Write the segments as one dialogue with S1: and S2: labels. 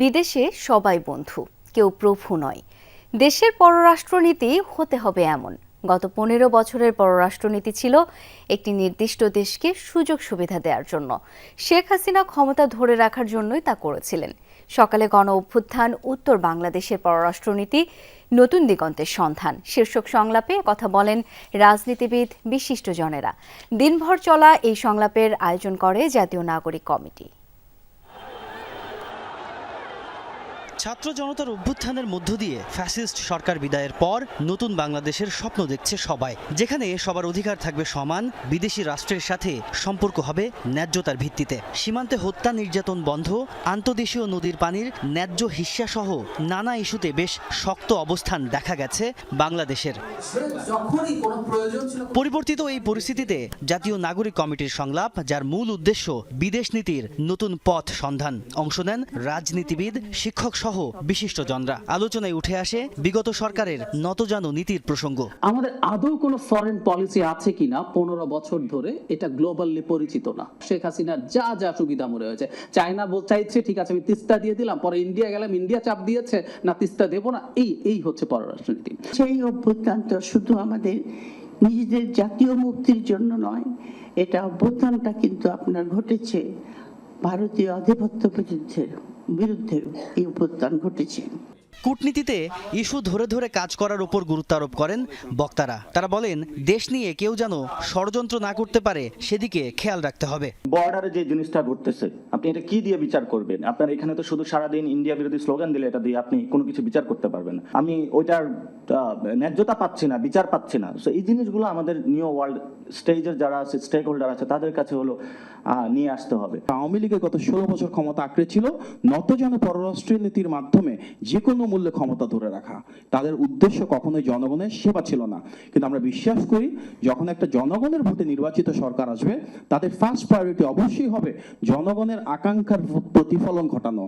S1: বিদেশে সবাই বন্ধু, কেউ প্রভু নয়। দেশের পররাষ্ট্রনীতি হতে হবে এমন। গত পনেরো বছরের পররাষ্ট্রনীতি ছিল একটি নির্দিষ্ট দেশকে সুযোগ সুবিধা দেওয়ার জন্য। শেখ হাসিনা ক্ষমতা ধরে রাখার জন্যই তা করেছিলেন। সকালে গণ অভ্যুত্থান, উত্তর বাংলাদেশের পররাষ্ট্রনীতি, নতুন দিগন্তের সন্ধান, শীর্ষক সংলাপে কথা বলেন রাজনীতিবিদ বিশিষ্টজনেরা দিনভর চলা এই সংলাপের আয়োজন করে জাতীয় নাগরিক কমিটি।
S2: ছাত্র জনতার অভ্যুত্থানের মধ্য দিয়ে ফ্যাসিস্ট সরকার বিদায়ের পর নতুন বাংলাদেশের স্বপ্ন দেখছে সবাই। যেখানে সবার অধিকার থাকবে সমান, বিদেশি রাষ্ট্রের সাথে সম্পর্ক হবে ন্যায্যতার ভিত্তিতে। সীমান্তে হত্যা নির্যাতন বন্ধ, আন্তদেশীয় নদীর পানির ন্যায্য হিস্যা সহ নানা ইস্যুতে বেশ শক্ত অবস্থান দেখা গেছে বাংলাদেশের। পরিবর্তিত এই পরিস্থিতিতে জাতীয় নাগরিক কমিটির সংলাপ, যার মূল উদ্দেশ্য বিদেশ নীতির নতুন পথ সন্ধান। অংশ নেন রাজনীতিবিদ, শিক্ষক সহ বিশিষ্টজনরা আলোচনায় উঠে আসে বিগত সরকারের নতজানো নীতির প্রসঙ্গ।
S3: আমাদের আদৌ কোনো ফরেন পলিসি আছে কিনা পনেরো বছর ধরে এটা গ্লোবালি পরিচিত না। শেখ হাসিনার যা যা সুবিধা মনে হয়েছে। চায়না চাইছে ঠিক আছে আমি তিস্তা দিয়ে দিলাম পরে ইন্ডিয়া গেলাম ইন্ডিয়া চাপ দিয়েছে না তিস্তা দেবো না এই এই হচ্ছে পররাষ্ট্রনীতি।
S4: সেই অভ্যুত্থানটা শুধু আমাদের নিজেদের জাতীয় মুক্তির জন্য নয় এটা অভ্যুত্থানটা কিন্তু আপনার ঘটেছে ভারতীয় আধিপত্য বিরুদ্ধে বিরুদ্ধে এই অভ্যুত্থান ঘটেছে।
S2: কূটনীতিতে ইস্যু ধরে ধরে কাজ করার উপর গুরুত্ব আরোপ করেন বক্তারা। তারা বলেন দেশ নিয়ে কেউ যেন ষড়যন্ত্র না করতে পারে সেদিকে খেয়াল রাখতে হবে।
S5: বর্ডারে যে জিনিসটা ঘটতেছে আপনি এটা কি দিয়ে বিচার করবেন? আপনার এখানে তো শুধু সারাদিন ইন্ডিয়া বিরোধী স্লোগান দিলে এটা দিয়ে আপনি কোনো কিছু বিচার করতে পারবেন না। আমি ওইটার আহ, ন্যায্যতা পাচ্ছি না বিচার পাচ্ছি না। সো এই জিনিসগুলো আমাদের নিউ ওয়ার্ল্ড স্টেজের যারা আছে স্টেক হোল্ডার আছে, তাদের কাছে হলো নিয়ে আসতে হবে।
S6: আওয়ামী লীগের গত ষোলো বছর ক্ষমতা আঁকড়ে ছিল, নতজন পররাষ্ট্র নীতির মাধ্যমে যে কোনো মূল্যে ক্ষমতা ধরে রাখা। তাদের উদ্দেশ্য কখনোই জনগণের সেবা ছিল না। কিন্তু আমরা বিশ্বাস করি, যখন একটা জনগণের ভোটে নির্বাচিত সরকার আসবে, তাদের ফার্স্ট প্রায়োরিটি অবশ্যই হবে জনগণের আকাঙ্ক্ষার প্রতিফলন ঘটানো।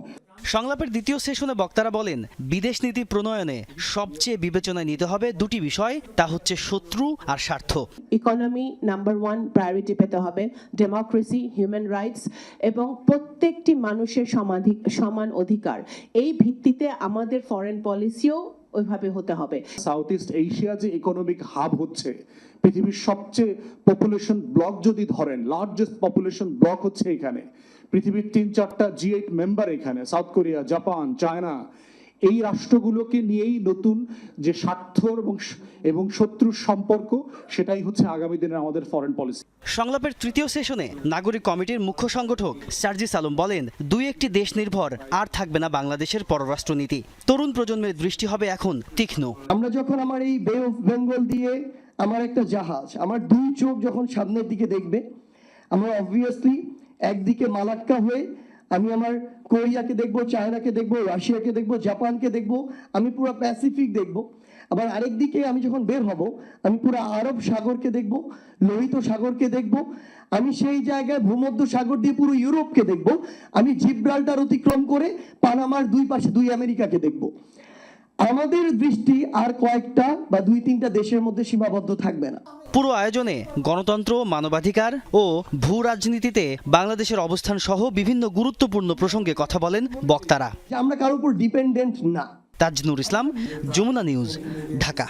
S2: সংলাপের দ্বিতীয় সেশনে বক্তারা বলেন, বিদেশ নীতি প্রণয়নে সবচেয়ে বিবেচনায় নিতে হবে দুটি বিষয়, তা হচ্ছে শত্রু আর স্বার্থ।
S7: ইকোনমি নাম্বার ওয়ান প্রায়োরিটি পেতে হবে ডেমোক্রেসি হিউম্যান রাইটস এবং প্রত্যেকটি মানুষের সমাধি, সমান অধিকার। এই ভিত্তিতে আমাদের ফরেন পলিসিও ওইভাবে হতে হবে।
S8: সাউথ ইস্ট এশিয়া যে ইকোনমিক হাব হচ্ছে, পৃথিবীর সবচেয়ে পপুলেশন ব্লক যদি ধরেন লার্জেস্ট পপুলেশন ব্লক হচ্ছে এখানে। পৃথিবীর তিন চারটা জি এইট মেম্বার এখানে সাউথ কোরিয়া জাপান চায়না এই রাষ্ট্রগুলোকে নিয়েই নতুন যে স্বার্থ এবং এবং শত্রুর সম্পর্ক সেটাই হচ্ছে আগামী দিনের আমাদের ফরেন পলিসি
S2: সংলাপের তৃতীয় সেশনে নাগরিক কমিটির মুখ্য সংগঠক সার্জিস আলম বলেন দুই একটি দেশ নির্ভর আর থাকবে না বাংলাদেশের পররাষ্ট্রনীতি তরুণ প্রজন্মের দৃষ্টি হবে এখন তীক্ষ্ণ।
S9: আমরা যখন আমার এই বে অফ বেঙ্গল দিয়ে আমার একটা জাহাজ আমার দুই চোখ যখন সামনের দিকে দেখবে আমরা অবভিয়াসলি একদিকে মালাক্কা হয়ে আমি আমার কোরিয়াকে দেখব, চায়নাকে দেখব, রাশিয়াকে দেখব, জাপানকে দেখব, আমি পুরো প্যাসিফিক দেখব। আবার আরেক দিকে আমি যখন বের হব, আমি পুরো আরব সাগরকে দেখব, লোহিত সাগরকে দেখব, আমি সেই জায়গায় ভূমধ্য সাগর দিয়ে পুরো ইউরোপকে দেখব, আমি জিব্রাল্টার অতিক্রম করে পানামার দুই পাশে দুই আমেরিকাকে দেখব। আমাদের দৃষ্টি আর কয়েকটা বা দুই তিনটা দেশের মধ্যে সীমাবদ্ধ থাকবে না।
S2: পুরো আয়োজনে গণতন্ত্র মানবাধিকার ও ভূ রাজনীতিতে বাংলাদেশের অবস্থান সহ বিভিন্ন গুরুত্বপূর্ণ প্রসঙ্গে কথা বলেন বক্তারা।
S9: আমরা কারোর উপর ডিপেন্ডেন্ট না।
S2: তাজনুর ইসলাম যমুনা নিউজ ঢাকা।